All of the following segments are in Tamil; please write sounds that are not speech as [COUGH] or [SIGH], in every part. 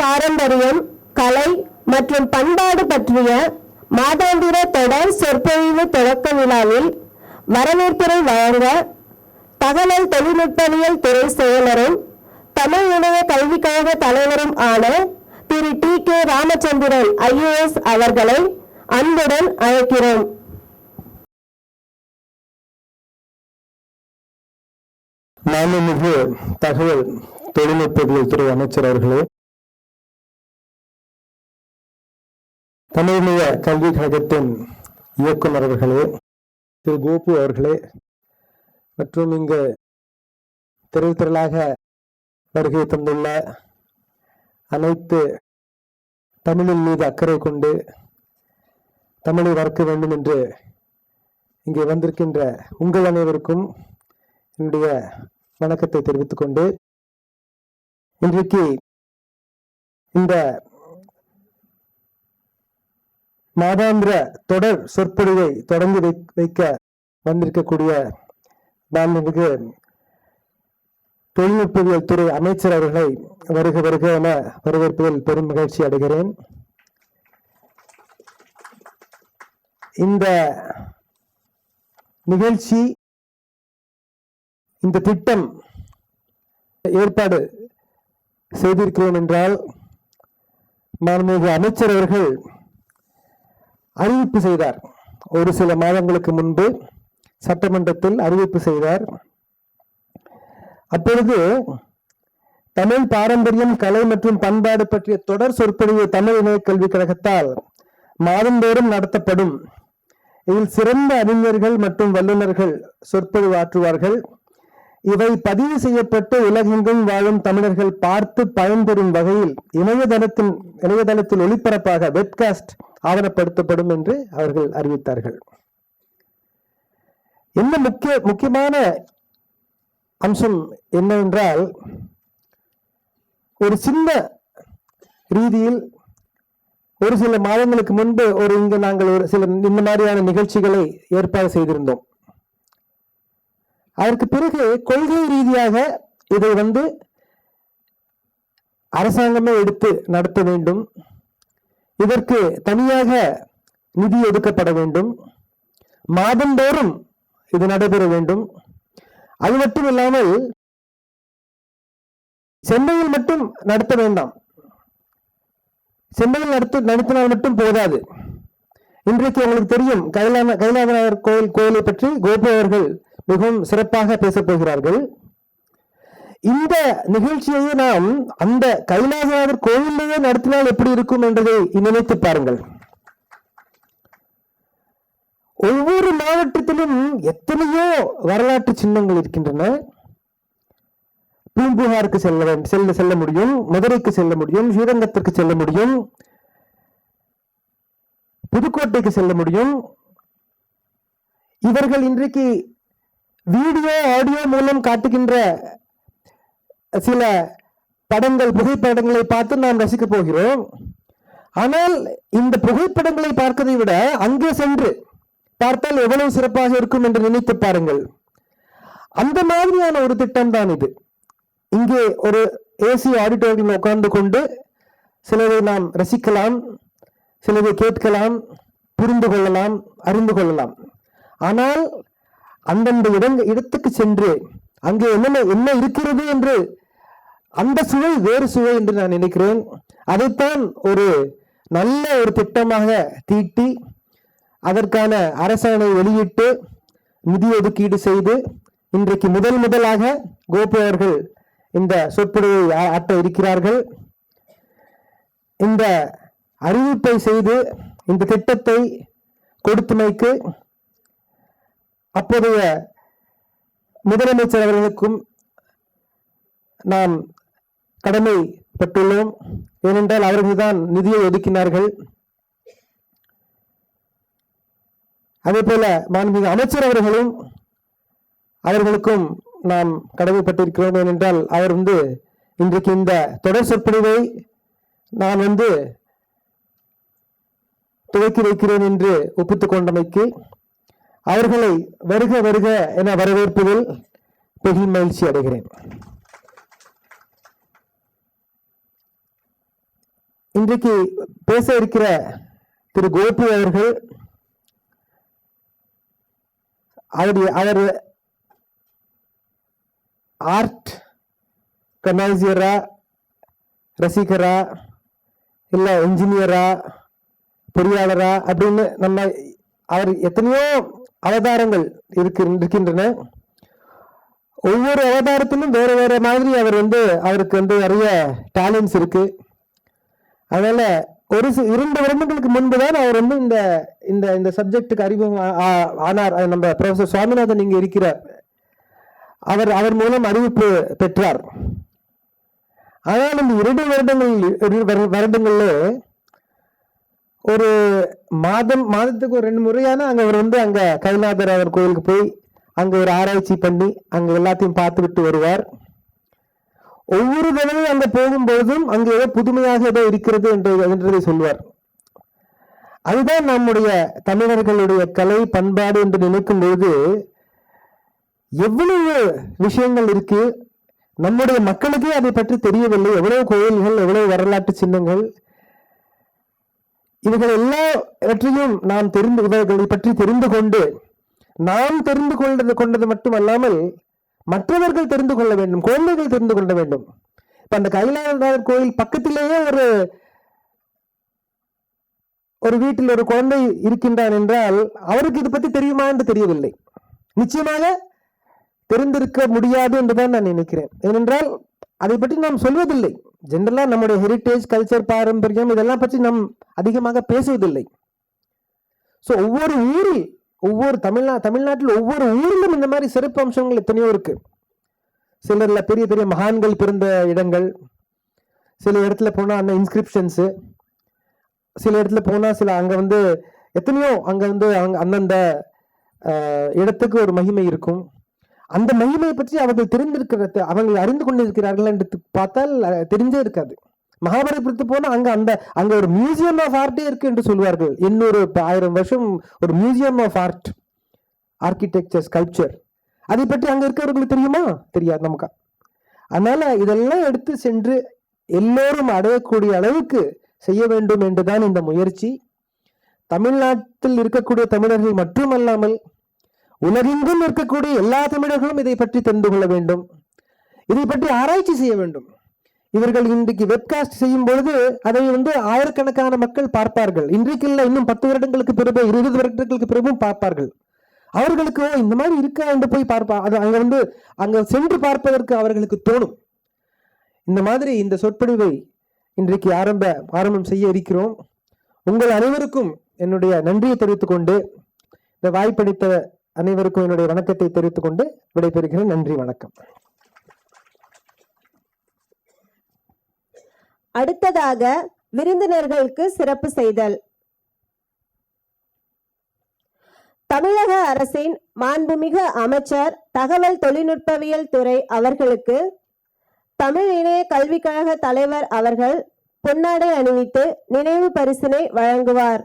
பாரம்பரியம் கலை மற்றும் பண்பாடு பற்றிய மாதாந்திர தொடர் சொற்பொழிவு தொடக்க விழாவில் வரவேற்புரை வழங்க தகவல் தொழில்நுட்பவியல் துறை செயலரும் தமிழ் இணைய கல்விக்கழக தலைவரும் ஆன திரு டி கே ராமச்சந்திரன் ஐஏஎஸ் அவர்களை அன்புடன் அழைக்கிறோம். மாண்புமிகு தகவல் தொழில்நுட்பவியல் துறை அமைச்சர் அவர்களே தமிழ்மொழி கல்விக் கழகத்தின் இயக்குனர் அவர்களே திரு. கோபு அவர்களே மற்றும் இங்கு திரள் திரளாக வருகை தந்துள்ள அனைத்து தமிழின் மீது அக்கறை கொண்டு தமிழை வளர்க்க வேண்டும் என்று இங்கே வந்திருக்கின்ற உங்கள் அனைவருக்கும் என்னுடைய வணக்கத்தை தெரிவித்துக் கொண்டு இன்றைக்கு இந்த மாதாந்திர தொடர் சொற்பொழிவை தொடங்கி வை- வைக்க வந்திருக்கக்கூடிய மாண்புமிகு தொழில்நுட்பவியல் துறை அமைச்சர் அவர்களை வருக வருக என வரவேற்பதில் பெரும் மகிழ்ச்சி அடைகிறேன். இந்த நிகழ்ச்சி இந்த திட்டம் ஏற்பாடு செய்திருக்கிறோம் என்றால் மாண்புமிகு அமைச்சர் அவர்கள் அறிவிப்பு செய்தார். ஒரு சில மாதங்களுக்கு முன்பு சட்டமன்றத்தில் அறிவிப்பு செய்தார். அப்பொழுது தமிழ் பாரம்பரியம் கலை மற்றும் பண்பாடு பற்றிய தொடர் சொற்பொழிவு தமிழ் இணைய கல்விக் கழகத்தால் மாதந்தோறும் நடத்தப்படும். இதில் சிறந்த அறிஞர்கள் மற்றும் வல்லுநர்கள் சொற்பொழிவு ஆற்றுவார்கள். இவை பதிவு செய்யப்பட்டு உலகெங்கும் வாழும் தமிழர்கள் பார்த்து பயன்பெறும் வகையில் இணையதளத்தின் இணையதளத்தில் ஒளிபரப்பாக வெப்காஸ்ட் ஆவணப்படுத்தப்படும் என்று அவர்கள் அறிவித்தார்கள். என்ன முக்கிய முக்கியமான அம்சம் என்னவென்றால் ஒரு சின்ன ரீதியில் ஒரு சில மாதங்களுக்கு முன்பு ஒரு இங்கு நாங்கள் ஒரு சில இந்த மாதிரியான நிகழ்ச்சிகளை ஏற்பாடு செய்திருந்தோம். அதற்கு பிறகு கொள்கை ரீதியாக இதை வந்து அரசாங்கமே எடுத்து நடத்த வேண்டும். இதற்கு தனியாக நிதி ஒதுக்கப்பட வேண்டும். மாதந்தோறும் இது நடைபெற வேண்டும். அது மட்டும் இல்லாமல் சென்னையில் மட்டும் நடத்த வேண்டாம். சென்னையில் நடத்த நடத்தினால் மட்டும் போதாது. இன்றைக்கு உங்களுக்கு தெரியும் கைலான கைலாதநாதர் கோயில் கோயிலை பற்றி கோபு அவர்கள் மிகவும் சிறப்பாக பேசப் போகிறார்கள். இந்த நிகழ்ச்சியை நாம் அந்த கைலாசநாதர் கோயிலேயே நடத்தினால் எப்படி இருக்கும் என்பதை நினைத்து பாருங்கள். ஒவ்வொரு மாவட்டத்திலும் எத்தனையோ வரலாற்று சின்னங்கள் இருக்கின்றன. பூம்புகாருக்கு செல்ல செல்ல செல்ல முடியும். மதுரைக்கு செல்ல முடியும். ஸ்ரீரங்கத்திற்கு செல்ல முடியும். புதுக்கோட்டைக்கு செல்ல முடியும். இவர்கள் இன்றைக்கு வீடியோ ஆடியோ மூலம் காட்டுகின்ற சில படங்கள் புகைப்படங்களை பார்த்து நாம் ரசிக்கப் போகிறோம். ஆனால் இந்த புகைப்படங்களை பார்ப்பதை விட அங்கே சென்று பார்த்தால் எவ்வளவு சிறப்பாக இருக்கும் என்று நினைத்து பாருங்கள். அந்த மாதிரியான ஒரு திட்டம் தான் இது. இங்கே ஒரு ஏசி ஆடிட்டோரியம் உட்கார்ந்து கொண்டு சிலதை நாம் ரசிக்கலாம் சிலதை கேட்கலாம் புரிந்து கொள்ளலாம் அறிந்து கொள்ளலாம். ஆனால் அந்தந்த இடங்க இடத்துக்கு சென்று அங்கே என்னென்ன என்ன இருக்கிறது என்று அந்த சுவை வேறு சுவை என்று நான் நினைக்கிறேன். அதைத்தான் ஒரு நல்ல ஒரு திட்டமாக தீட்டி அதற்கான அரசாணை வெளியிட்டு நிதி ஒதுக்கீடு செய்து இன்றைக்கு முதல் முதலாக கோபி அவர்கள் இந்த சொற்பொழிவை ஆட்ட இருக்கிறார்கள். இந்த அறிவிப்பை செய்து இந்த திட்டத்தை கொடுத்துமைக்கு அப்போதைய முதலமைச்சர் அவர்களுக்கும் நாம் கடமைப்பட்டுள்ளோம். ஏனென்றால் அவர்கள்தான் நிதியை ஒதுக்கினார்கள். அதே போல மாண்புமிகு அமைச்சர் அவர்களும் அவர்களுக்கும் நாம் கடமைப்பட்டிருக்கிறோம். ஏனென்றால் அவர் வந்து இன்றைக்கு இந்த தொடர் சொற்பொழிவை நான் வந்து துவக்கி வைக்கிறேன் என்று ஒப்பித்துக் கொண்டமைக்கு அவர்களை வருக வருக என வரவேற்பதில் பெரிய மகிழ்ச்சி அடைகிறேன். இன்றைக்கு பேச இருக்கிற திரு கோபி அவர்கள் அவருடைய அவர் ஆர்ட் கனாசியரா ரசிகரா இல்லை இன்ஜினியரா பொறியாளரா அப்படின்னு நம்ம அவர் எத்தனையோ அவதாரங்கள் இருக்கு இருக்கின்றன. ஒவ்வொரு அவதாரத்திலும் வேற வேற மாதிரி அவர் வந்து அவருக்கு வந்து நிறைய டேலண்ட்ஸ் இருக்குது அதனால ஒரு சி- இரண்டு வருடங்களுக்கு முன்பு தான் அவர் வந்து இந்த இந்த இந்த சப்ஜெக்டுக்கு அறிமுகம் ஆனார். நம்ம ப்ரொஃபசர் சுவாமிநாதன் இங்கே இருக்கிறார். அவர் அவர் மூலம் அறிவிப்பு பெற்றார். ஆனால் இந்த இரண்டு வருடங்கள் இரு வரு- ஒரு மாதம் மாதத்துக்கு ஒரு ரெண்டு முறையான அங்கே அவர் வந்து அங்கே கைலாதர் அவர் கோயிலுக்கு போய் அங்கே ஒரு ஆராய்ச்சி பண்ணி அங்கே எல்லாத்தையும் பார்த்துக்கிட்டு வருவார். ஒவ்வொரு தடவையும் அங்க போகும்பொழுதும் அங்க ஏதோ புதுமையாக ஏதோ இருக்கிறது என்று என்றதை சொல்வார். அதுதான் நம்முடைய தமிழர்களுடைய கலை பண்பாடு என்று நினைக்கும் பொழுது எவ்வளவு விஷயங்கள் இருக்கு. நம்முடைய மக்களுக்கே அதை பற்றி தெரியவில்லை. எவ்வளவு கோயில்கள் எவ்வளவு வரலாற்று சின்னங்கள். இவைகள் எல்லாவற்றையும் நாம் தெரிந்து இவர்களை பற்றி தெரிந்து கொண்டு நாம் தெரிந்து கொண்டது கொண்டது மட்டுமல்லாமல் மற்றவர்கள் தெரிந்து கொள்ள வேண்டும் குழந்தைகள் தெரிந்து கொள்ள வேண்டும். இப்ப அந்த கைலாசநாதர் கோயில் பக்கத்திலேயே ஒரு ஒரு வீட்டில் ஒரு குழந்தை இருக்கின்றான் என்றால் அவருக்கு இது பத்தி தெரியுமா என்று தெரியவில்லை. நிச்சயமாக தெரிந்திருக்க முடியாது என்றுதான் நான் நினைக்கிறேன். ஏனென்றால் அதை பற்றி நாம் சொல்வதில்லை. ஜென்ரலா நம்முடைய ஹெரிட்டேஜ் கல்ச்சர் பாரம்பரியம் இதெல்லாம் பற்றி நாம் அதிகமாக பேசுவதில்லை. ஸோ ஒவ்வொரு ஊரில் ஒவ்வொரு தமிழ்நா தமிழ்நாட்டில் ஒவ்வொரு ஊரிலும் இந்த மாதிரி சிறப்பு அம்சங்கள் எத்தனையோ இருக்கு. சிலரில் பெரிய பெரிய மகான்கள் பிறந்த இடங்கள் சில இடத்துல போனால் அந்த இன்ஸ்கிரிப்ஷன்ஸு சில இடத்துல போனால் சில அங்கே வந்து எத்தனையோ அங்கே வந்து அங் அந்தந்த இடத்துக்கு ஒரு மகிமை இருக்கும். அந்த மகிமையை பற்றி அவர்கள் தெரிந்திருக்கிற அவங்க அறிந்து கொண்டிருக்கிறார்கள் என்று பார்த்தால் தெரிஞ்சே இருக்காது. மகாபலிபுரத்து போனால் அங்கே அந்த அங்கே ஒரு மியூசியம் ஆஃப் ஆர்ட்டே இருக்கு என்று சொல்வார்கள். இன்னொரு ஆயிரம் வருஷம் ஒரு museum of art architecture sculpture அதை பற்றி அங்கே இருக்கிறவர்களுக்கு தெரியுமா? தெரியாது நமக்கு. அதனால இதெல்லாம் எடுத்து சென்று எல்லோரும் அடையக்கூடிய அளவுக்கு செய்ய வேண்டும் என்றுதான் இந்த முயற்சி. தமிழ்நாட்டில் இருக்கக்கூடிய தமிழர்கள் மட்டுமல்லாமல் உலகெங்கும் இருக்கக்கூடிய எல்லா தமிழர்களும் இதை பற்றி தெரிந்து கொள்ள வேண்டும். இதை பற்றி ஆராய்ச்சி செய்ய வேண்டும். இவர்கள் இன்றைக்கு வெப்காஸ்ட் செய்யும் பொழுது அதை வந்து ஆயிரக்கணக்கான மக்கள் பார்ப்பார்கள். இன்றைக்கு இல்லை இன்னும் பத்து வருடங்களுக்கு பிறகு இருபது வருடங்களுக்கு பிறகும் பார்ப்பார்கள். அவர்களுக்கு இந்த மாதிரி இருக்கா? என்று போய் பார்ப்பா அது அங்க வந்து அங்க சென்று பார்ப்பதற்கு அவர்களுக்கு தோணும். இந்த மாதிரி இந்த சொற்பொழிவை இன்றைக்கு ஆரம்ப ஆரம்பம் செய்ய இருக்கிறோம். உங்கள் அனைவருக்கும் என்னுடைய நன்றியை தெரிவித்துக் கொண்டு இந்த வாய்ப்பளித்த அனைவருக்கும் என்னுடைய வணக்கத்தை தெரிவித்துக் கொண்டு விடைபெறுகிறேன். நன்றி வணக்கம். அடுத்ததாக விருந்தினர்களுக்கு சிறப்பு செய்தல். தமிழக அரசின் மாண்புமிகு அமைச்சர் தகவல் தொழில்நுட்பவியல் துறை அவர்களுக்கு தமிழ் இணைய கல்விக்கழக தலைவர் அவர்கள் பொன்னாடை அணிவித்து நினைவு பரிசினை வழங்குவார்.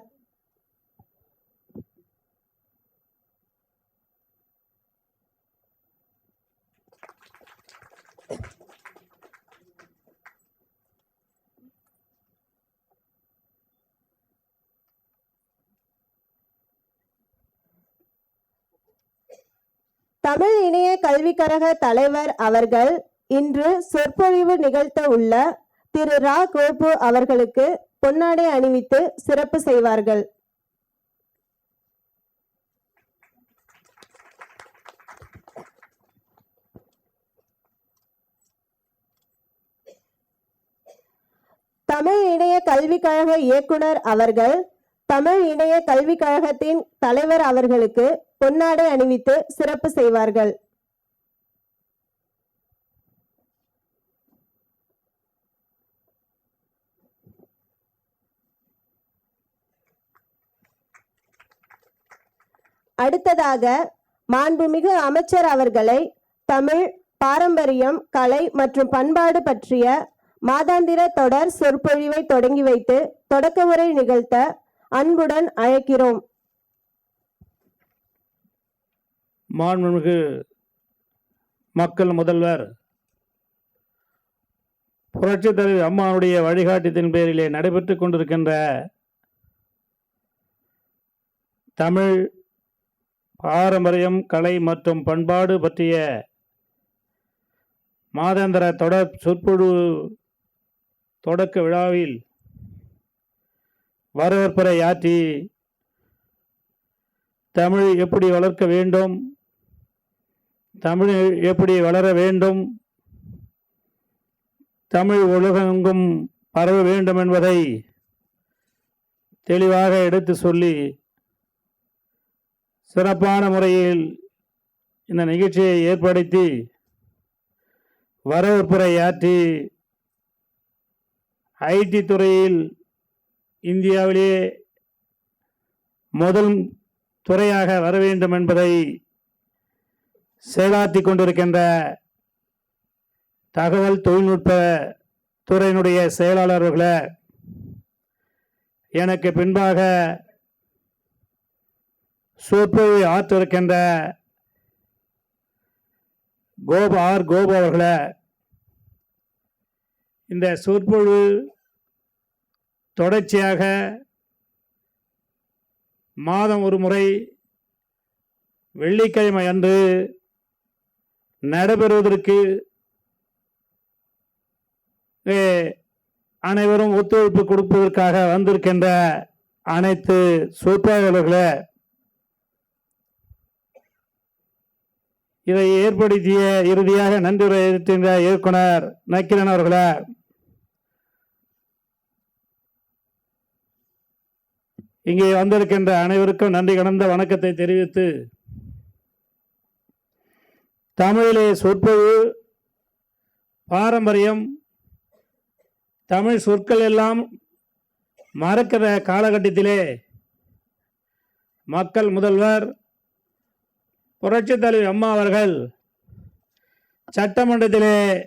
தமிழ் இணைய கல்விக்கழக தலைவர் அவர்கள் இன்று சொற்பொழிவு நிகழ்த்த உள்ள திரு ரா. கோபு அவர்களுக்கு பொன்னாடை அணிவித்து சிறப்பு செய்வார்கள். தமிழ் இணைய கல்விக்கழக இயக்குனர் அவர்கள் தமிழ் இணைய கல்விக் கழகத்தின் தலைவர் அவர்களுக்கு பொன்னாடை அணிவித்து சிறப்பு செய்வார்கள். அடுத்ததாக மாண்புமிகு அமைச்சர் அவர்களை தமிழ் பாரம்பரியம் கலை மற்றும் பண்பாடு பற்றிய மாதாந்திர தொடர் சொற்பொழிவை தொடங்கி வைத்து தொடக்க உரை நிகழ்த்த அன்புடன் அழைக்கிறோம். மாண்புமிகு மக்கள் முதல்வர் புரட்சித் தலைவி அம்மாவுடைய வழிகாட்டியத்தின் பேரிலே நடைபெற்று கொண்டிருக்கின்ற தமிழ் பாரம்பரியம் கலை மற்றும் பண்பாடு பற்றிய மாதாந்திர தொடர் சொற்பொழு தொடக்க விழாவில் வரவேற்புரை ஆற்றி தமிழ் எப்படி வளர்க்க வேண்டும் தமிழ் எப்படி வளர வேண்டும்? தமிழ் உலகெங்கும் பரவ வேண்டும் என்பதை தெளிவாக எடுத்து சொல்லி சிறப்பான முறையில் இந்த நிகழ்ச்சியை ஏற்படுத்தி வரவேற்புரை ஆற்றி ஐடி துறையில் இந்தியாவிலேயே முதல் துறையாக வர வேண்டும் என்பதை செயலாற்றி கொண்டிருக்கின்ற தகவல் தொழில்நுட்ப துறையினுடைய செயலாளர்களை எனக்கு பின்பாக சொற்பொழிவை ஆற்றிருக்கின்ற கோபா ஆர். கோபு அவர்களை இந்த சொற்பொழிவு தொடர்ச்சியாக மாதம் ஒரு முறை வெள்ளிக்கிழமை அன்று நடைபெறுவதற்கு அனைவரும் ஒத்துழைப்பு கொடுப்பதற்காக வந்திருக்கின்ற அனைத்து சொற்பாளர்களே இதை ஏற்படுத்திய இறுதியாக நன்றி இயக்குனர் நக்கிரன் அவர்களே. இங்கே வந்திருக்கின்ற அனைவருக்கும் நன்றி கடந்த வணக்கத்தை தெரிவித்து தமிழிலே சொற்பொழிவு பாரம்பரியம் தமிழ் சொற்கள் எல்லாம் மறக்கிற காலகட்டத்திலே மக்கள் முதல்வர் புரட்சித் அம்மா அவர்கள் சட்டமன்றத்திலே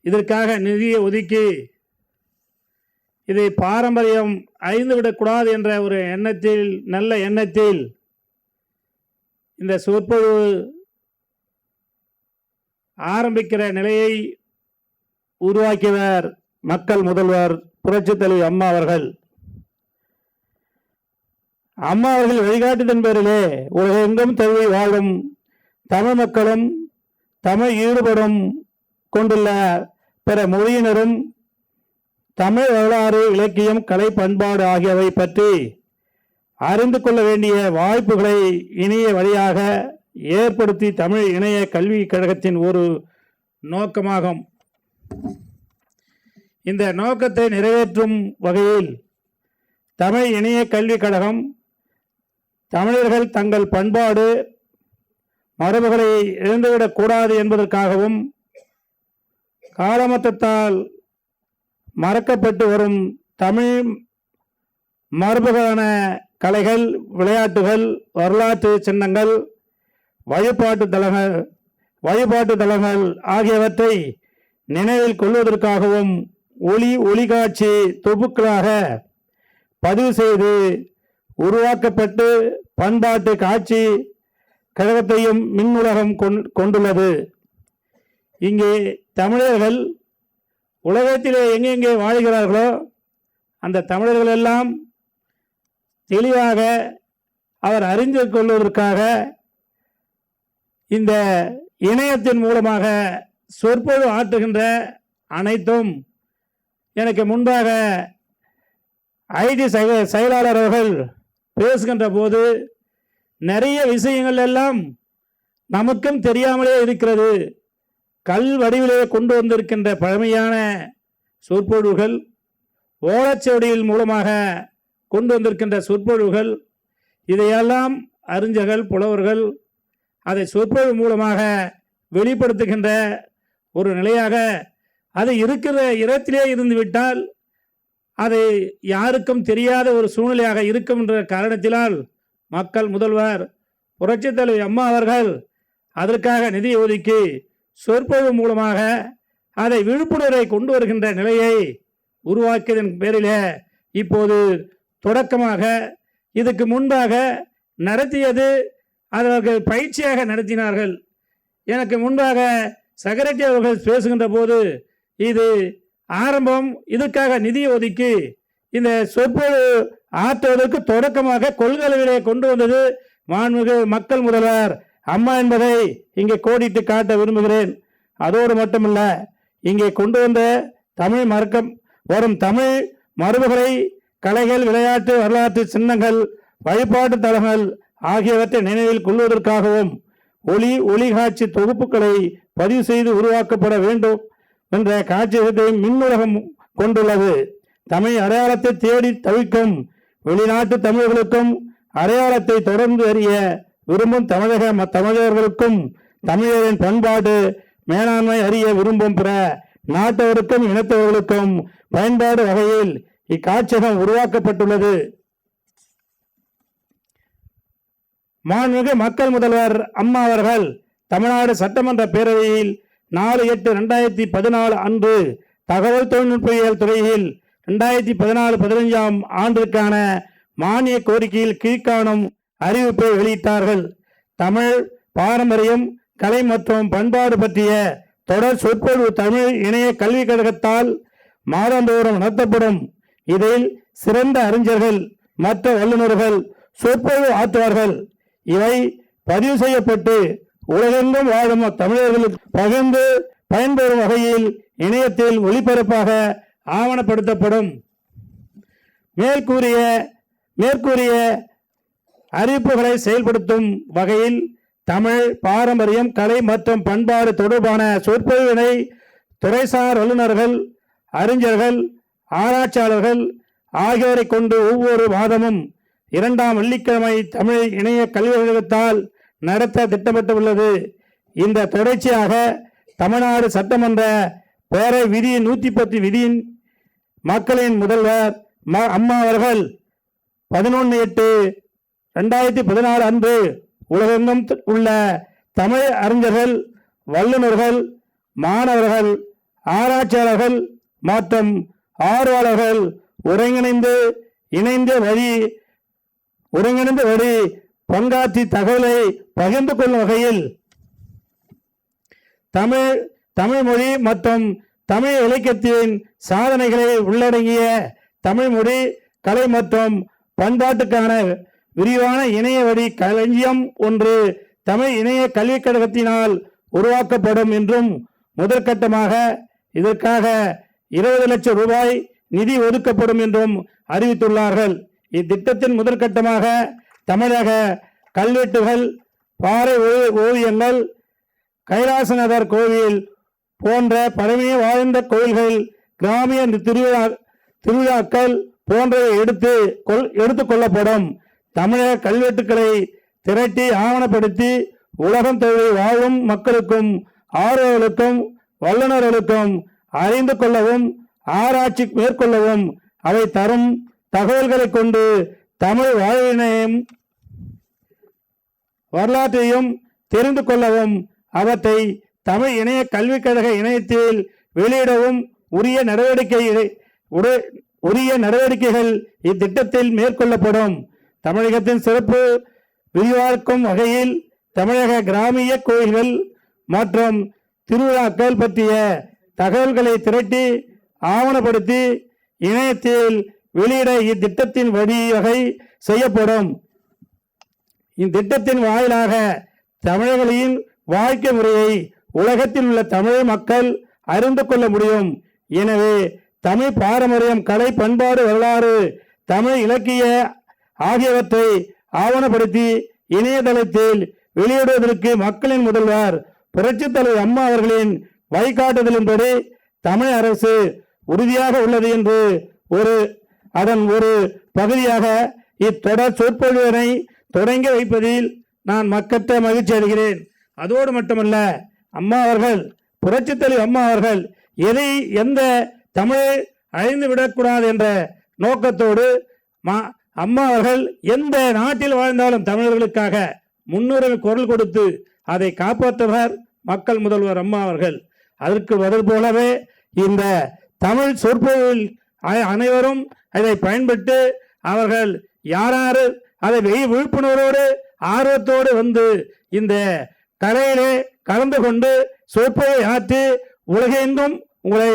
இதற்காக நிதியை ஒதுக்கி இதை பாரம்பரியம் அழிந்து விடக்கூடாது என்ற ஒரு எண்ணத்தில் நல்ல எண்ணத்தில் இந்த சொற்பொழிவு ஆரம்பிக்கிற நிலையை உருவாக்கியவர் மக்கள் முதல்வர் புரட்சி தலைவி அம்மா அவர்கள். அம்மா அவர்கள் வழிகாட்டுதன் பேரிலே உலகெங்கும் தழுவி வாழும் தமிழ் மக்களும் தமிழ் ஈடுபடும் கொண்டுள்ள பிற மொழியினரும் தமிழ் வரலாறு இலக்கியம் கலை பண்பாடு ஆகியவை பற்றி அறிந்து கொள்ள வேண்டிய வாய்ப்புகளை இணைய வழியாக ஏற்படுத்தி தமிழ் இணைய கல்விக் கழகத்தின் ஒரு நோக்கமாகும். இந்த நோக்கத்தை நிறைவேற்றும் வகையில் தமிழ் இணைய கல்விக் கழகம் தமிழர்கள் தங்கள் பண்பாடு மரபுகளை இழந்துவிடக்கூடாது என்பதற்காகவும் காலமத்தத்தால் மறக்கப்பட்டு வரும் தமிழ் மரபுகளான கலைகள் விளையாட்டுகள் வரலாற்று சின்னங்கள் வழிபாட்டு தலங்கள் வழிபாட்டு தலங்கள் ஆகியவற்றை நினைவில் கொள்வதற்காகவும் ஒளி ஒளிகாட்சி தொகுப்புகளாக பதிவு செய்து உருவாக்கப்பட்டு பண்பாட்டு காட்சி கழகத்தையும் மின் உலகம் கொண்- கொண்டுள்ளது. இங்கே தமிழர்கள் உலகத்திலே எங்கெங்கே வாழ்கிறார்களோ அந்த தமிழர்கள் எல்லாம் தெளிவாக அவர் அறிந்து கொள்வதற்காக இந்த இணையத்தின் மூலமாக சொற்பொழு ஆற்றுகின்ற அனைத்தும் எனக்கு முன்பாக ஐடி செயலாளர் அவர்கள் பேசுகின்ற போது நிறைய விஷயங்கள் எல்லாம் நமக்கும் தெரியாமலே இருக்கிறது. கல் வடிவிலே கொண்டு வந்திருக்கின்ற பழமையான சொற்பொழிவுகள் ஓலச்சுவடியில் மூலமாக கொண்டு வந்திருக்கின்ற சொற்பொழிவுகள் இதையெல்லாம் அறிஞர்கள் புலவர்கள் அதை சொற்பொழிவு மூலமாக வெளிப்படுத்துகின்ற ஒரு நிலையாக அது இருக்கிற இடத்திலே இருந்து விட்டால் அதை யாருக்கும் தெரியாத ஒரு சூழ்நிலையாக இருக்கும் என்ற காரணத்தினால் மக்கள் முதல்வர் புரட்சித் தலைவர் அம்மா அவர்கள் அதற்காக நிதி ஒதுக்கி சொற்பொழிவு மூலமாக அதை விழிப்புணர்வை கொண்டு வருகின்ற நிலையை உருவாக்கியதன் பேரிலே இப்போது தொடக்கமாக இதுக்கு முன்பாக நடத்தியது அவர்கள் பயிற்சியாக நடத்தினார்கள். எனக்கு முன்பாக செக்ரட்டரி அவர்கள் பேசுகின்ற போது இது ஆரம்பம் இதற்காக நிதி ஒதுக்கி இந்த சொற்பொழு ஆற்றுவதற்கு தொடக்கமாக கொள்கலவிலே கொண்டு வந்தது மாண்புமிகு மக்கள் முதல்வர் அம்மா என்பதை இங்கே கோடிட்டு காட்ட விரும்புகிறேன். அதோடு மட்டுமல்ல இங்கே கொண்டு வந்த தமிழ் மறக்கம் வரும் தமிழ் மரபுகளை கலைகள் விளையாட்டு வரலாற்று சின்னங்கள் வழிபாட்டு தலங்கள் ஆகியவற்றை நினைவில் கொள்வதற்காகவும் ஒளி ஒளிகாட்சி தொகுப்புகளை பதிவு செய்து உருவாக்கப்பட வேண்டும் என்ற காட்சியகத்தை மின்னுலகம் கொண்டுள்ளது. தமிழ் அடையாளத்தை தேடி தவிக்கும் வெளிநாட்டு தமிழர்களுக்கும் அடையாளத்தை தொடர்ந்து அறிய விரும்பும் தமிழக தமிழர்களுக்கும் தமிழரின் பண்பாடு மேலாண்மை அறிய விரும்பும் பிற நாட்டவருக்கும் இனத்தவர்களுக்கும் பயன்பாடு வகையில் இக்காட்சியகம் உருவாக்கப்பட்டுள்ளது. மாண்புமிகு மக்கள் முதல்வர் அம்மா அவர்கள் தமிழ்நாடு சட்டமன்ற பேரவையில் நாலு எட்டு ரெண்டாயிரத்தி பதினாலு அன்று தகவல் தொழில்நுட்பியல் துறையில் ரெண்டாயிரத்தி பதினாலு பதினைஞ்சாம் ஆண்டிற்கான மானிய கோரிக்கையில் கீழ்காணும் அறிவிப்பை வெளியிட்டார்கள். தமிழ் பாரம்பரியம் கலை மற்றும் பண்பாடு பற்றிய தொடர் சொற்பொழிவு தமிழ் இணைய கல்விக் கழகத்தால் மாதந்தோறும் நடத்தப்படும். இதில் சிறந்த அறிஞர்கள் மற்ற வல்லுநர்கள் சொற்பொழிவு ஆற்றுவார்கள். இவை பதிவு செய்யப்பட்டு உலகெங்கும் வாழும் தமிழர்களுக்கு பகிர்ந்து பயன்பெறும் வகையில் இணையத்தில் ஒளிபரப்பாக ஆவணப்படுத்தப்படும். மேற்கூறிய மேற்கூறிய அறிவிப்புகளை செயல்படுத்தும் வகையில் தமிழ் பாரம்பரியம் கலை மற்றும் பண்பாடு தொடர்பான சொற்பொழிவினை துறைசார் வல்லுநர்கள் அறிஞர்கள் ஆராய்ச்சியாளர்கள் ஆகியோரை கொண்டு ஒவ்வொரு மாதமும் இரண்டாம் வெள்ளிக்கிழமை தமிழ் இணைய கல்விகத்தால் நடத்த திட்டமிட்டுள்ளது. இந்த தொடர்ச்சியாக தமிழ்நாடு சட்டமன்ற பேரை விதி நூத்தி பத்து விதியின் மக்களின் முதல்வர் ம- அம்மா அவர்கள் பதினொன்று எட்டு ரெண்டாயிரத்தி பதினாறு அன்று உலகெங்கும் உள்ள தமிழ் அறிஞர்கள் வல்லுநர்கள் மாணவர்கள் ஆராய்ச்சியாளர்கள் மற்றும் ஆர்வலர்கள் ஒருங்கிணைந்து இணைந்த வழி ஒருங்கிணைந்த வழி பங்காற்றி தகவலை பகிர்ந்து கொள்ளும் வகையில் தமிழ் தமிழ் மொழி மற்றும் தமிழ் இலக்கியத்தின் சாதனைகளை உள்ளடங்கிய தமிழ் மொழி கலை மற்றும் பண்பாட்டுக்கான விரிவான இணைய வழி களஞ்சியம் ஒன்று தமிழ் இணைய கல்விக் கழகத்தினால் உருவாக்கப்படும் என்றும் முதற்கட்டமாக இதற்காக இருபது லட்சம் ரூபாய் நிதி ஒதுக்கப்படும் என்றும் அறிவித்துள்ளார்கள். இத்திட்டத்தின் முதற்கட்டமாக தமிழக கல்வெட்டுகள் பாறை ஓ- ஓவியங்கள் கைலாசநாதர் கோவில் போன்ற பழமைய வாழ்ந்த கோயில்கள் கிராமிய திருவிழா திருவிழாக்கள் போன்றவை எடுத்து கொள் எடுத்துக்கொள்ளப்படும் தமிழக கல்வெட்டுக்களை திரட்டி ஆவணப்படுத்தி உலகம் தொழில் வாழும் மக்களுக்கும் ஆர்வலர்களுக்கும் வல்லுநர்களுக்கும் அறிந்து கொள்ளவும் ஆராய்ச்சி மேற்கொள்ளவும் அவை தரும் தகவல்களை கொண்டு தமிழ் வாழ்வினையும் வரலாற்றையும் தெரிந்து கொள்ளவும் அவற்றை தமிழ் இணைய கல்விக் கழக இணையத்தில் வெளியிடவும் உரிய நடவடிக்கை உரிய நடவடிக்கைகள் இத்திட்டத்தில் மேற்கொள்ளப்படும். தமிழகத்தின் சிறப்பு விரிவாக்கும் வகையில் தமிழக கிராமிய கோயில்கள் மற்றும் திருவிழாக்கள் பற்றிய தகவல்களை திரட்டி ஆவணப்படுத்தி இணையத்தில் வெளியிட இத்திட்டத்தின் வழிவகை செய்யப்படும். இத்திட்டத்தின் வாயிலாக தமிழர்களின் வாழ்க்கை முறையை உலகத்தில் உள்ள தமிழ் மக்கள் அறிந்து கொள்ள முடியும். எனவே தமிழ் பாரம்பரியம் கலை பண்பாடு வரலாறு தமிழ் இலக்கிய ஆகியவற்றை ஆவணப்படுத்தி இணையதளத்தில் வெளியிடுவதற்கு மக்களின் முதல்வர் புரட்சித் தலைவர் அம்மா அவர்களின் வழிகாட்டுதலின்படி தமிழ் அரசு உறுதியாக உள்ளது என்று ஒரு அதன் ஒரு பகுதியாக இத்தொடர் சொற்பொழிவினை தொடங்கி வைப்பதில் நான் மக்கட்ட மகிழ்ச்சி அடைகிறேன். அதோடு மட்டுமல்ல அம்மா அவர்கள் புரட்சித் தலைவர் அம்மா அவர்கள் எதை எந்த தமிழை அழிந்து விடக்கூடாது என்ற நோக்கத்தோடு மா- அம்மா அவர்கள் எந்த நாட்டில் வாழ்ந்தாலும் தமிழர்களுக்காக முன்னுரிமை குரல் கொடுத்து அதை காப்பாற்றுவர் மக்கள் முதல்வர் அம்மா அவர்கள். அதற்கு பதில் போலவே இந்த தமிழ் சொற்பொழிவில் அனைவரும் அதை பயன்பட்டு அவர்கள் யாராரு அதை வெய் விழிப்புணர்வோடு ஆர்வத்தோடு வந்து இந்த கலையிலே கலந்து கொண்டு சொற்பொழிவை ஆற்றி உலகெங்கும் உங்களை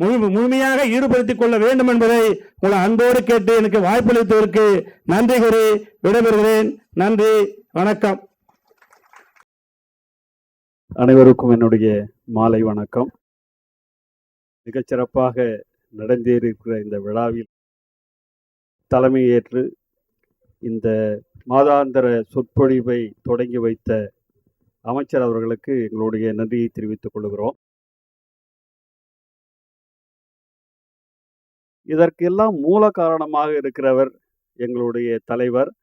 முழு முழுமையாக ஈடுபடுத்திக் கொள்ள வேண்டும் என்பதை உங்களை அன்போடு கேட்டு எனக்கு வாய்ப்பளித்ததற்கு நன்றி கூறி விடைபெறுகிறேன். நன்றி வணக்கம். அனைவருக்கும் என்னுடைய மாலை வணக்கம். மிகச் சிறப்பாக இந்த விழாவில் தலைமையேற்று இந்த மாதாந்திர சொற்பொழிவை தொடங்கி வைத்த அமைச்சர் அவர்களுக்கு எங்களுடைய நன்றியை தெரிவித்துக் கொள்கிறோம். இதற்கெல்லாம் மூல காரணமாக இருக்கிறவர் எங்களுடைய தலைவர்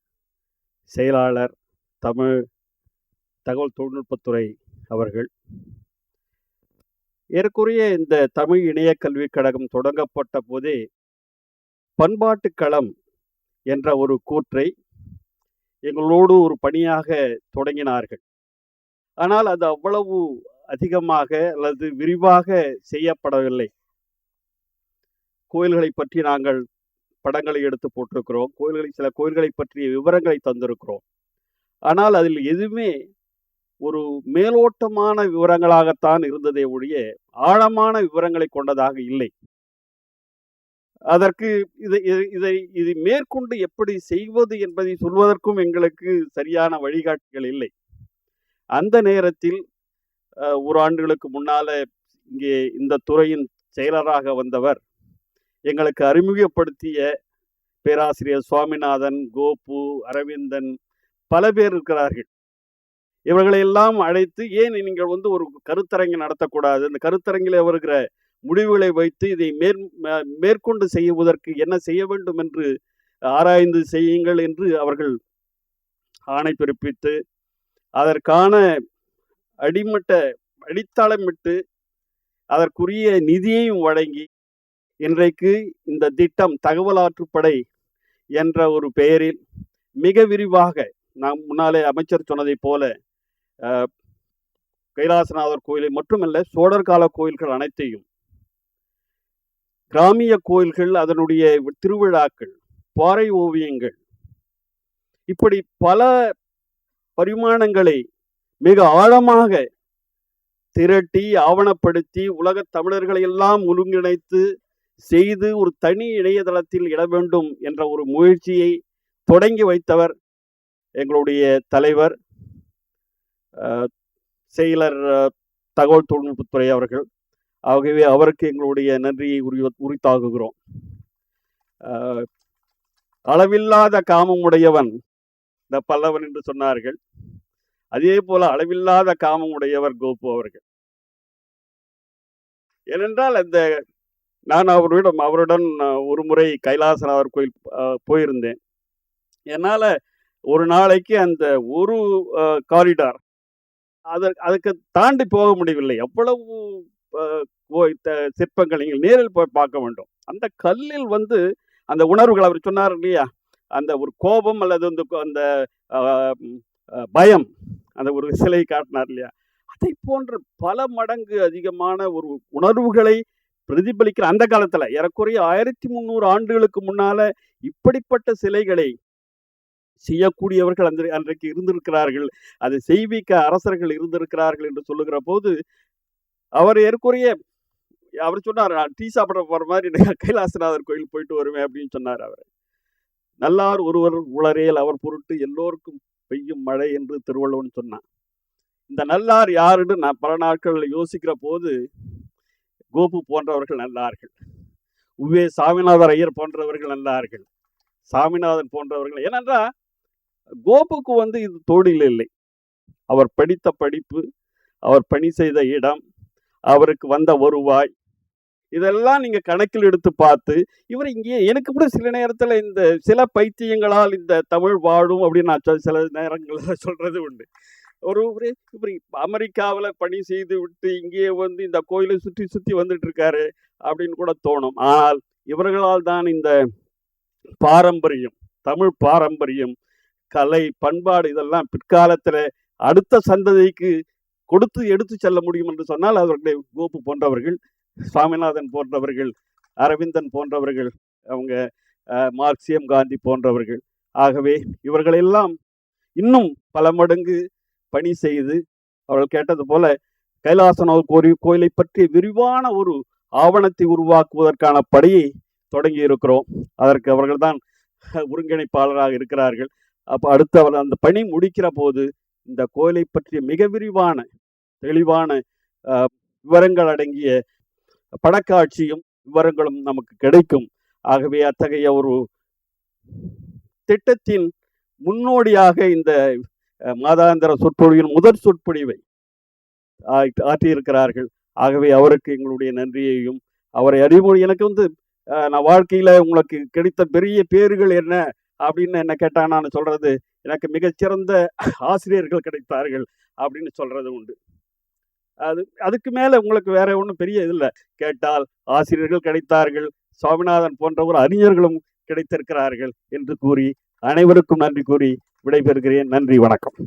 செயலாளர் தமிழ் தகவல் தொழில்நுட்பத்துறை அவர்கள். ஏறக்குறைய இந்த தமிழ் இணைய கல்விக் கழகம் தொடங்கப்பட்ட போதே பண்பாட்டு களம் என்ற ஒரு கூற்றை எங்களோடு ஒரு பணியாக தொடங்கினார்கள். ஆனால் அது அவ்வளவு அதிகமாக அல்லது விரிவாக செய்யப்படவில்லை. கோயில்களை பற்றி நாங்கள் படங்களை எடுத்து போட்டிருக்கிறோம். கோயில்களை சில கோயில்களை பற்றிய விவரங்களை தந்திருக்கிறோம். ஆனால் அதில் எதுவுமே ஒரு மேலோட்டமான விவரங்களாகத்தான் இருந்ததே ஒழிய ஆழமான விவரங்களை கொண்டதாக இல்லை. அதற்கு இதை இதை- இதை இது மேற்கொண்டு எப்படி செய்வது என்பதை சொல்வதற்கும் எங்களுக்கு சரியான வழிகாட்டிகள் இல்லை. அந்த நேரத்தில் ஒரு ஆண்டுகளுக்கு முன்னால இங்கே இந்த துறையின் செயலராக வந்தவர் எங்களுக்கு அறிமுகப்படுத்திய பேராசிரியர் சுவாமிநாதன் கோபு அரவிந்தன் பல பேர் இருக்கிறார்கள். இவர்களை எல்லாம் அழைத்து ஏன் நீங்கள் வந்து ஒரு கருத்தரங்கை நடத்தக்கூடாது? அந்த கருத்தரங்கில் வருகிற முடிவுகளை வைத்து இதை மேற் மேற்கொண்டு செய்வதற்கு என்ன செய்ய வேண்டும் என்று ஆராய்ந்து செய்யுங்கள் என்று அவர்கள் ஆணை பிறப்பித்து அதற்கான அடிமட்ட அடித்தளமிட்டு அதற்குரிய நிதியையும் வழங்கி இன்றைக்கு இந்த திட்டம் தகவல் ஆற்றுப்படை என்ற ஒரு பெயரில் மிக விரிவாக நாம் முன்னாலே அமைச்சர் சொன்னதைப் போல கைலாசநாதர் கோயிலை மட்டுமல்ல சோழர் கால கோயில்கள் அனைத்தையும் கிராமிய கோயில்கள் அதனுடைய திருவிழாக்கள் பாறை ஓவியங்கள். இப்படி பல பரிமாணங்களை மிக ஆழமாக திரட்டி ஆவணப்படுத்தி உலகத் தமிழர்களை எல்லாம் ஒருங்கிணைத்து செய்து ஒரு தனி இணையதளத்தில் இட வேண்டும் என்ற ஒரு முயற்சியை தொடங்கி வைத்தவர் எங்களுடைய தலைவர் செயலர் தகவல் தொழில்நுட்பத்துறை அவர்கள். ஆகவே அவருக்கு எங்களுடைய நன்றியை உரி உரித்தாகுகிறோம் அளவில்லாத காமம் உடையவன் இந்த பல்லவன் என்று சொன்னார்கள். அதே போல அளவில்லாத காமம் உடையவர் கோபு அவர்கள். ஏனென்றால் அந்த நான் அவரிடம் அவருடன் ஒரு முறை கைலாசநாதர் கோயில் போயிருந்தேன். என்னால் ஒரு நாளைக்கு அந்த ஒரு காரிடார் அதற்கு அதுக்கு தாண்டி போக முடியவில்லை. எவ்வளவு சிற்பங்கள் நீங்கள் நேரில் போய் பார்க்க வேண்டும். அந்த கல்லில் வந்து அந்த உணர்வுகள் அவர் சொன்னார் இல்லையா? அந்த ஒரு கோபம் அல்லது வந்து அந்த பயம் அந்த ஒரு சிலை காட்டினார் இல்லையா? அதை போன்ற பல மடங்கு அதிகமான ஒரு உணர்வுகளை பிரதிபலிக்கிற அந்த காலத்தில் ஏறக்குறைய ஆயிரத்தி முந்நூறு ஆண்டுகளுக்கு முன்னால இப்படிப்பட்ட சிலைகளை செய்யக்கூடியவர்கள் அந்த அன்றைக்கு இருந்திருக்கிறார்கள். அதை செய்விக்க அரசர்கள் இருந்திருக்கிறார்கள் என்று சொல்லுகிற போது அவர் ஏற்குறைய அவர் சொன்னார் நான் டீ சாப்பிட போற மாதிரி நான் கைலாசநாதர் கோயில் போயிட்டு வருவேன் அப்படின்னு சொன்னார் அவர். நல்லார் ஒருவர் உளரேல் அவர் பொருட்டு எல்லோருக்கும் பெய்யும் மழை என்று திருவள்ளுவன் சொன்னான். இந்த நல்லார் யாருன்னு நான் பல நாட்களில் யோசிக்கிற போது கோபு போன்றவர்கள் நல்லார்கள். உவே சாமிநாதர் ஐயர் போன்றவர்கள் நல்லார்கள். சாமிநாதன் போன்றவர்கள் ஏனென்றால் கோபுக்கு வந்து இது தொழில் இல்லை. அவர் படித்த படிப்பு அவர் பணி செய்த இடம் அவருக்கு வந்த வருவாய் இதெல்லாம் நீங்கள் கணக்கில் எடுத்து பார்த்து இவர் இங்கே எனக்கு கூட சில நேரத்தில் இந்த சில பைத்தியங்களால் இந்த தமிழ் வாழும் அப்படின்னு நான் சொல் சில நேரங்களில் [LAUGHS] சொல்கிறது உண்டு. ஒரு ஒரு இப்படி அமெரிக்காவில் பணி செய்து விட்டு இங்கே வந்து இந்த கோயிலை சுற்றி சுற்றி வந்துட்டு இருக்காரு அப்படின்னு கூட தோணும். ஆனால் இவர்களால் தான் இந்த பாரம்பரியம் தமிழ் பாரம்பரியம் கலை பண்பாடு இதெல்லாம் பிற்காலத்தில் அடுத்த சந்ததிக்கு கொடுத்து எடுத்து செல்ல முடியும் என்று சொன்னால் அவர்களை கோப்பு போன்றவர்கள் சுவாமிநாதன் போன்றவர்கள் அரவிந்தன் போன்றவர்கள் அவங்க மார்க்சியம் காந்தி போன்றவர்கள். ஆகவே இவர்களெல்லாம் இன்னும் பல மடங்கு பணி செய்து அவர்கள் கேட்டது போல கைலாசநாதர் கோரி கோயிலை பற்றி விரிவான ஒரு ஆவணத்தை உருவாக்குவதற்கான பணியை தொடங்கி இருக்கிறோம். அதற்கு அவர்கள்தான் ஒருங்கிணைப்பாளராக இருக்கிறார்கள். அப்போ அடுத்து அவர் அந்த பணி முடிக்கிற போது இந்த கோயிலை பற்றிய மிக விரிவான தெளிவான விவரங்கள் அடங்கிய படக்காட்சியும் விவரங்களும் நமக்கு கிடைக்கும். ஆகவே அத்தகைய ஒரு திட்டத்தின் முன்னோடியாக இந்த மாதாந்திர சொற்பொழிவின் முதற் சொற்பொழிவை ஆற்றியிருக்கிறார்கள். ஆகவே அவருக்கு எங்களுடைய நன்றியையும் அவரை அறிவு எனக்கு வந்து நான் வாழ்க்கையில் உங்களுக்கு கிடைத்த பெரிய பேறுகள் என்ன? அப்படின்னு என்ன கேட்டா நான் சொல்றது எனக்கு மிகச்சிறந்த ஆசிரியர்கள் கிடைத்தார்கள் அப்படின்னு சொல்றது உண்டு. அது அதுக்கு மேல உங்களுக்கு வேற ஒன்றும் பெரிய இது இல்லை. கேட்டால் ஆசிரியர்கள் கிடைத்தார்கள் சுவாமிநாதன் போன்ற ஒரு அறிஞர்களும் கிடைத்திருக்கிறார்கள் என்று கூறி அனைவருக்கும் நன்றி கூறி விடைபெறுகிறேன். நன்றி வணக்கம்.